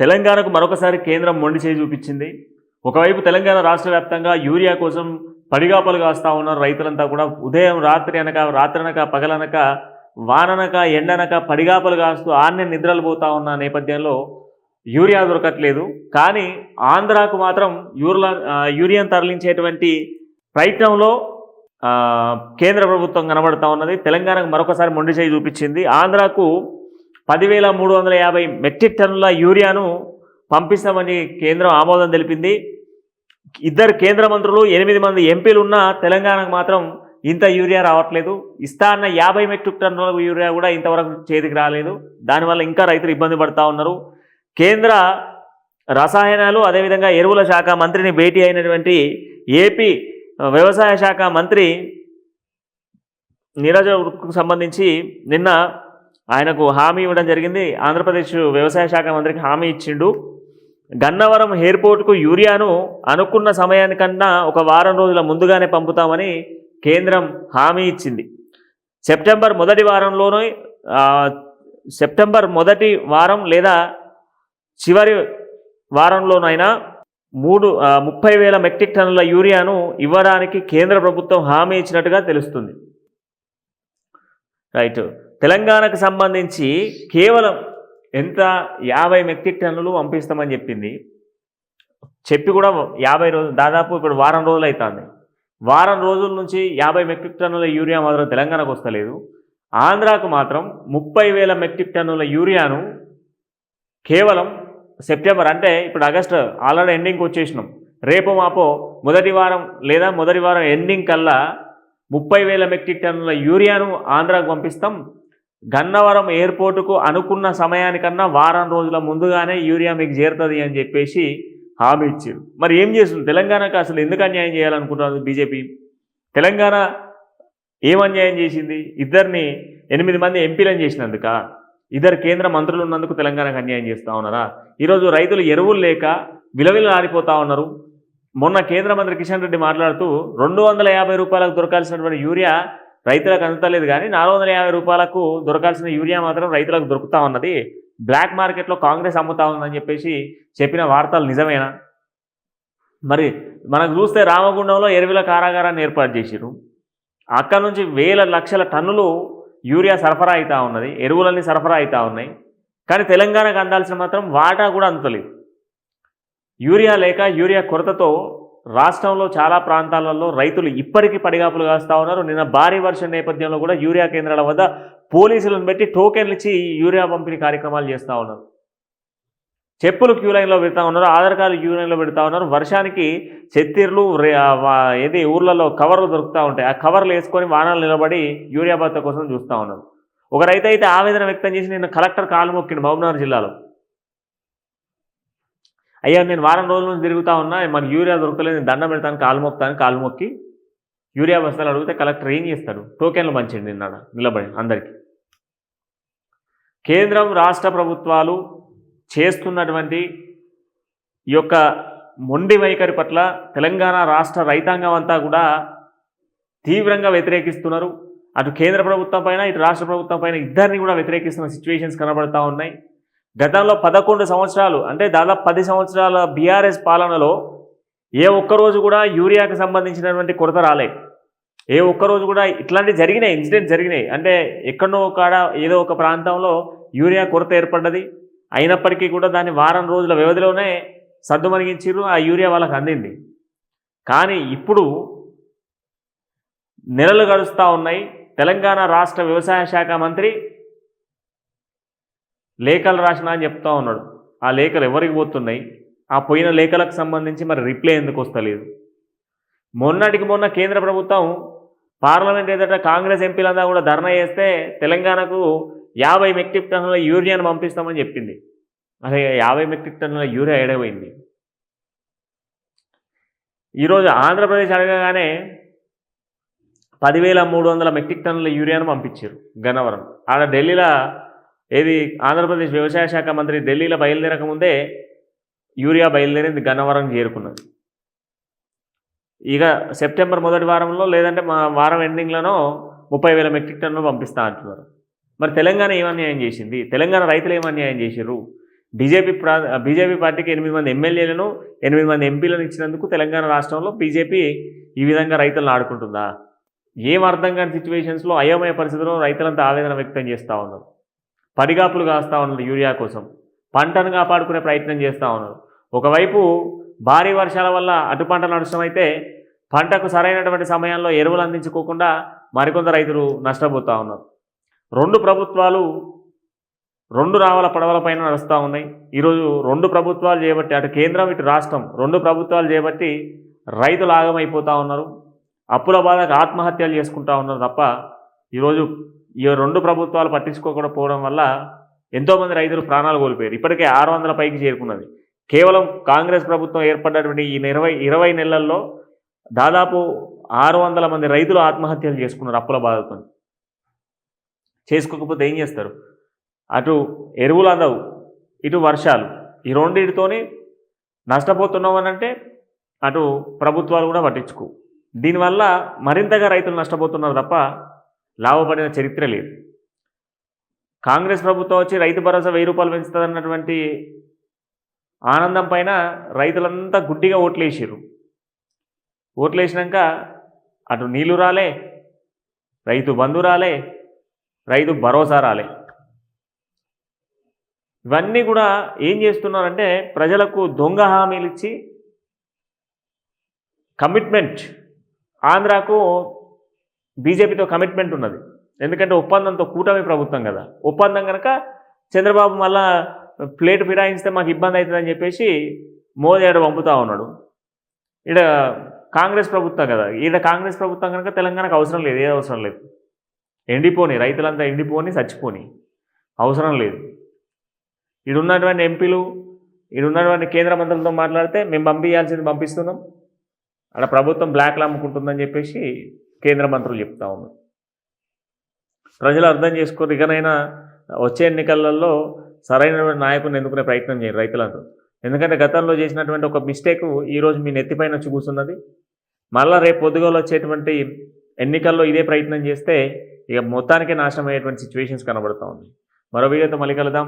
తెలంగాణకు మరొకసారి కేంద్రం మొండి చేయి చూపించింది. ఒకవైపు తెలంగాణ రాష్ట్ర వ్యాప్తంగా యూరియా కోసం పడిగాపలు కాస్తా ఉన్నారు రైతులంతా కూడా ఉదయం రాత్రి అనక రాత్రి పగలనక వాననక ఎండనక పడిగాపలు కాస్తూ ఆన్నే నిద్రలు పోతా ఉన్న నేపథ్యంలో యూరియా దొరకట్లేదు. కానీ ఆంధ్రాకు మాత్రం యూర్లా యూరియాను తరలించేటువంటి ప్రయత్నంలో కేంద్ర ప్రభుత్వం కనబడతా ఉన్నది. తెలంగాణకు మరొకసారి మొండి చేయి చూపించింది. ఆంధ్రాకు పదివేల మూడు వందల యాభై మెట్రిక్ టన్నుల యూరియాను పంపిస్తామని కేంద్రం ఆమోదం తెలిపింది. ఇద్దరు కేంద్ర మంత్రులు ఎనిమిది మంది ఎంపీలు ఉన్న తెలంగాణకు మాత్రం ఇంత యూరియా రావట్లేదు. ఇస్తా అన్న యాభై మెట్రిక్ టన్నుల యూరియా కూడా ఇంతవరకు చేతికి రాలేదు. దానివల్ల ఇంకా రైతులు ఇబ్బంది పడుతూ ఉన్నారు. కేంద్ర రసాయనాలు అదేవిధంగా ఎరువుల శాఖ మంత్రిని భేటీ అయినటువంటి ఏపీ వ్యవసాయ శాఖ మంత్రి నీరజ్కు సంబంధించి నిన్న ఆయనకు హామీ ఇవ్వడం జరిగింది. ఆంధ్రప్రదేశ్ వ్యవసాయ శాఖ మంత్రికి హామీ ఇచ్చిండు. గన్నవరం ఎయిర్పోర్ట్కు యూరియాను అనుకున్న సమయానికన్నా ఒక వారం రోజుల ముందుగానే పంపుతామని కేంద్రం హామీ ఇచ్చింది. సెప్టెంబర్ మొదటి వారంలోనే సెప్టెంబర్ మొదటి వారం లేదా చివరి వారంలోనైనా మూడు ముప్పై వేల మెట్రిక్ టన్నుల యూరియాను ఇవ్వడానికి కేంద్ర ప్రభుత్వం హామీ ఇచ్చినట్టుగా తెలుస్తుంది. రైట్. తెలంగాణకు సంబంధించి కేవలం ఎంత యాభై మెట్రిక్ టన్నులు పంపిస్తామని చెప్పింది. చెప్పి కూడా యాభై రోజులు దాదాపు ఇప్పుడు వారం రోజులు అవుతుంది వారం రోజుల నుంచి యాభై మెట్రిక్ టన్నుల యూరియా మాత్రం తెలంగాణకు వస్తలేదు. ఆంధ్రాకు మాత్రం ముప్పై వేల మెట్రిక్ టన్నుల యూరియాను కేవలం సెప్టెంబర్ అంటే ఇప్పుడు ఆగస్టు ఆల్రెడీ ఎండింగ్కి వచ్చేసినాం. రేపు మాపో మొదటి వారం లేదా మొదటి వారం ఎండింగ్ కల్లా ముప్పై వేల మెట్రిక్ టన్నుల యూరియాను ఆంధ్రాకు పంపిస్తాం. గన్నవరం ఎయిర్పోర్టుకు అనుకున్న సమయానికన్నా వారం రోజుల ముందుగానే యూరియా మీకు చేరుతుంది అని చెప్పేసి హామీ ఇచ్చారు. మరి ఏం చేస్తుంది? తెలంగాణకు అసలు ఎందుకు అన్యాయం చేయాలనుకుంటున్నారు బీజేపీ? తెలంగాణ ఏం అన్యాయం చేసింది? ఇద్దరిని ఎనిమిది మంది ఎంపీలను చేసినందుక? ఇద్దరు కేంద్ర మంత్రులు ఉన్నందుకు తెలంగాణకు అన్యాయం చేస్తూ ఉన్నారా? ఈరోజు రైతులు ఎరువులు లేక విలవిలు ఆడిపోతా ఉన్నారు. మొన్న కేంద్ర మంత్రి కిషన్ రెడ్డి మాట్లాడుతూ రెండు వందల యాభై రూపాయలకు దొరకాల్సినటువంటి యూరియా రైతులకు అందుతలేదు కానీ నాలుగు వందల యాభై రూపాయలకు దొరకాల్సిన యూరియా మాత్రం రైతులకు దొరుకుతా ఉన్నది. బ్లాక్ మార్కెట్లో కాంగ్రెస్ అమ్ముతా ఉందని చెప్పేసి చెప్పిన వార్తలు నిజమేనా? మరి మనకు చూస్తే రామగుండంలో ఎరువుల కారాగారాన్ని ఏర్పాటు చేసిరు అక్కడ నుంచి వేల లక్షల టన్నులు యూరియా సరఫరా అవుతూ ఉన్నది. ఎరువులన్నీ సరఫరా అవుతూ ఉన్నాయి. కానీ తెలంగాణకు అందాల్సిన మాత్రం వాటా కూడా అంతలేదు యూరియా లేక యూరియా కొరతతో రాష్ట్రంలో చాలా ప్రాంతాలలో రైతులు ఇప్పటికీ పడిగాపులు కాస్తూ ఉన్నారు. నిన్న భారీ వర్షం నేపథ్యంలో కూడా యూరియా కేంద్రాల వద్ద పోలీసులను పెట్టి టోకెన్లు ఇచ్చి యూరియా పంపిణీ కార్యక్రమాలు చేస్తూ ఉన్నారు. చెప్పులు క్యూ లైన్లో పెడతా ఉన్నారు ఆధార్ కార్డు క్యూ లైన్లో పెడతా ఉన్నారు. వర్షానికి చెత్తిర్లు ఏది ఊర్లలో కవర్లు దొరుకుతూ ఉంటాయి. ఆ కవర్లు వేసుకొని వాహనాలు నిలబడి యూరియా భర్త కోసం చూస్తూ ఉన్నారు. ఒక రైతు అయితే ఆవేదన వ్యక్తం చేసి నిన్న కలెక్టర్ కాలు మొక్కిండు మహబూబ్నగర్ జిల్లాలో. అయ్యా నేను వారం రోజుల నుంచి తిరుగుతా ఉన్నా మనకి యూరియా దొరకలేదు నేను దండం పెడతాను కాలు మొక్కుతాను కాలు మొక్కి. యూరియా బస్తాలు అడిగితే కలెక్టర్ ఏం చేస్తాడు? టోకెన్లు పంచండి నిన్న నిలబడి అందరికీ. కేంద్రం రాష్ట్ర ప్రభుత్వాలు చేస్తున్నటువంటి ఈ యొక్క మొండి వైఖరి పట్ల తెలంగాణ రాష్ట్ర రైతాంగం అంతా కూడా తీవ్రంగా వ్యతిరేకిస్తున్నారు. అటు కేంద్ర ప్రభుత్వం పైన ఇటు రాష్ట్ర ప్రభుత్వం పైన ఇద్దరిని కూడా వ్యతిరేకిస్తున్న సిచ్యువేషన్స్ కనబడతా ఉన్నాయి. గతంలో పదకొండు సంవత్సరాలు అంటే దాదాపు పది సంవత్సరాల బీఆర్ఎస్ పాలనలో ఏ ఒక్కరోజు కూడా యూరియాకి సంబంధించినటువంటి కొరత రాలే ఏ ఒక్కరోజు కూడా ఇట్లాంటివి జరిగినాయి ఇన్సిడెంట్ జరిగినాయి. అంటే ఎక్కడో కాడ ఏదో ఒక ప్రాంతంలో యూరియా కొరత ఏర్పడ్డది. అయినప్పటికీ కూడా దాన్ని వారం రోజుల వ్యవధిలోనే సర్దుమణిగించారు ఆ యూరియా వాళ్ళకి అందింది. కానీ ఇప్పుడు నెలలు గడుస్తూ ఉన్నాయి. తెలంగాణ రాష్ట్ర వ్యవసాయ శాఖ మంత్రి లేఖలు రాసిన అని చెప్తా ఉన్నాడు. ఆ లేఖలు ఎవరికి పోతున్నాయి? ఆ పోయిన లేఖలకు సంబంధించి మరి రిప్లై ఎందుకు వస్తలేదు? మొన్నటికి మొన్న కేంద్ర ప్రభుత్వం పార్లమెంట్ ఎదుట కాంగ్రెస్ ఎంపీలంతా కూడా ధర్నా చేస్తే తెలంగాణకు యాభై మెట్రిక్ టన్నుల యూరియాను పంపిస్తామని చెప్పింది. అరే యాభై మెట్రిక్ టన్నుల యూరియా ఎడబోయింది. ఈరోజు ఆంధ్రప్రదేశ్ అడగగానే పదివేల మూడు వందల మెట్రిక్ టన్నుల యూరియాను పంపించారు గన్నవరం ఆడ ఢిల్లీలో ఏది? ఆంధ్రప్రదేశ్ వ్యవసాయ శాఖ మంత్రి ఢిల్లీలో బయలుదేరక ముందే యూరియా బయలుదేరింది గన్నవరం చేరుకున్నది. ఇక సెప్టెంబర్ మొదటి వారంలో లేదంటే మా వారం ఎండింగ్లోనో ముప్పై వేల మెట్రిక్ టన్నులు పంపిస్తా అంటున్నారు. మరి తెలంగాణ ఏమన్యాయం చేసింది? తెలంగాణ రైతులు ఏమన్యాయం చేసిర్రు? బీజేపీ ప్రా బీజేపీ పార్టీకి ఎనిమిది మంది ఎమ్మెల్యేలను ఎనిమిది మంది ఎంపీలను ఇచ్చినందుకు తెలంగాణ రాష్ట్రంలో బీజేపీ ఈ విధంగా రైతులను ఆడుకుంటుందా? ఏం అర్థం కాని సిచ్యువేషన్స్లో అయోమయ పరిస్థితుల్లో రైతులంతా ఆవేదన వ్యక్తం చేస్తూ ఉన్నారు. పడిగాపులు కాస్తూ ఉన్నారు యూరియా కోసం. పంటను కాపాడుకునే ప్రయత్నం చేస్తూ ఉన్నారు. ఒకవైపు భారీ వర్షాల వల్ల అటు పంట నష్టమైతే పంటకు సరైనటువంటి సమయంలో ఎరువులు అందించుకోకుండా మరికొంత రైతులు నష్టపోతూ ఉన్నారు. రెండు ప్రభుత్వాలు రెండు రావాల పడవల పైన నడుస్తూ ఉన్నాయి. ఈరోజు రెండు ప్రభుత్వాలు చేయబట్టి అటు కేంద్రం ఇటు రాష్ట్రం రెండు ప్రభుత్వాలు చేయబట్టి రైతులు ఆగమైపోతూ ఉన్నారు. అప్పుల బాధకు ఆత్మహత్యలు చేసుకుంటూ ఉన్నారు తప్ప ఈరోజు ఈ రెండు ప్రభుత్వాలు పట్టించుకోకపోవడం వల్ల ఎంతోమంది రైతులు ప్రాణాలు కోల్పోయారు. ఇప్పటికే ఆరు వందల పైకి చేరుకున్నది. కేవలం కాంగ్రెస్ ప్రభుత్వం ఏర్పడినటువంటి ఈ ఇరవై ఇరవై నెలల్లో దాదాపు ఆరు వందల మంది రైతులు ఆత్మహత్యలు చేసుకున్నారు అప్పుల బాధతో చేసుకోకపోతే ఏం చేస్తారు? అటు ఎరువులు అందవు ఇటు వర్షాలు. ఈ రెండింటితోనే నష్టపోతున్నాం అని అంటే అటు ప్రభుత్వాలు కూడా పట్టించుకో దీనివల్ల మరింతగా రైతులు నష్టపోతున్నారు తప్ప లాభపడిన చరిత్ర లేదు. కాంగ్రెస్ ప్రభుత్వం వచ్చి రైతు భరోసా వెయ్యి రూపాయలు పెంచుతుందన్నటువంటి ఆనందం పైన రైతులంతా గుడ్డిగా ఓట్లేసారు ఓట్లేసినాక అటు నీళ్ళు రాలే రైతు బంధు రాలే రైతు భరోసా రాలే. ఇవన్నీ కూడా ఏం చేస్తున్నారంటే ప్రజలకు దొంగ హామీలు ఇచ్చి కమిట్మెంట్ ఆంధ్రాకు బీజేపీతో కమిట్మెంట్ ఉన్నది. ఎందుకంటే ఒప్పందంతో కూటమి ప్రభుత్వం కదా. ఒప్పందం కనుక చంద్రబాబు మళ్ళా ప్లేట్ ఫిరాయిస్తే మాకు ఇబ్బంది అవుతుందని చెప్పేసి మోదీ ఆడ పంపుతా ఉన్నాడు. ఈడ కాంగ్రెస్ ప్రభుత్వం కదా. ఈడ కాంగ్రెస్ ప్రభుత్వం కనుక తెలంగాణకు అవసరం లేదు. ఏ అవసరం లేదు. ఎండిపోని రైతులంతా ఎండిపోని చచ్చిపోని అవసరం లేదు. ఈడున్నటువంటి ఎంపీలు ఈడున్నటువంటి కేంద్ర మంత్రులతో మాట్లాడితే మేము పంపించాల్సింది పంపిస్తున్నాం. అక్కడ ప్రభుత్వం బ్లాక్లు అమ్ముకుంటుందని చెప్పేసి కేంద్ర మంత్రులు చెప్తా ఉన్నారు. ప్రజలు అర్థం చేసుకోరు ఇకనైనా వచ్చే ఎన్నికలలో సరైన నాయకుని ఎన్నుకునే ప్రయత్నం చేయరు రైతులందరూ. ఎందుకంటే గతంలో చేసినటువంటి ఒక మిస్టేక్ ఈరోజు మీ నెత్తిపైన వచ్చి కూర్చున్నది. మళ్ళా రేపు పొద్దుగోలు వచ్చేటువంటి ఎన్నికల్లో ఇదే ప్రయత్నం చేస్తే ఇక మొత్తానికే నాశనం అయ్యేటువంటి సిచ్యువేషన్స్ కనబడుతూ ఉంది మరో వీడియోతో మళ్ళీ కలుద్దాం.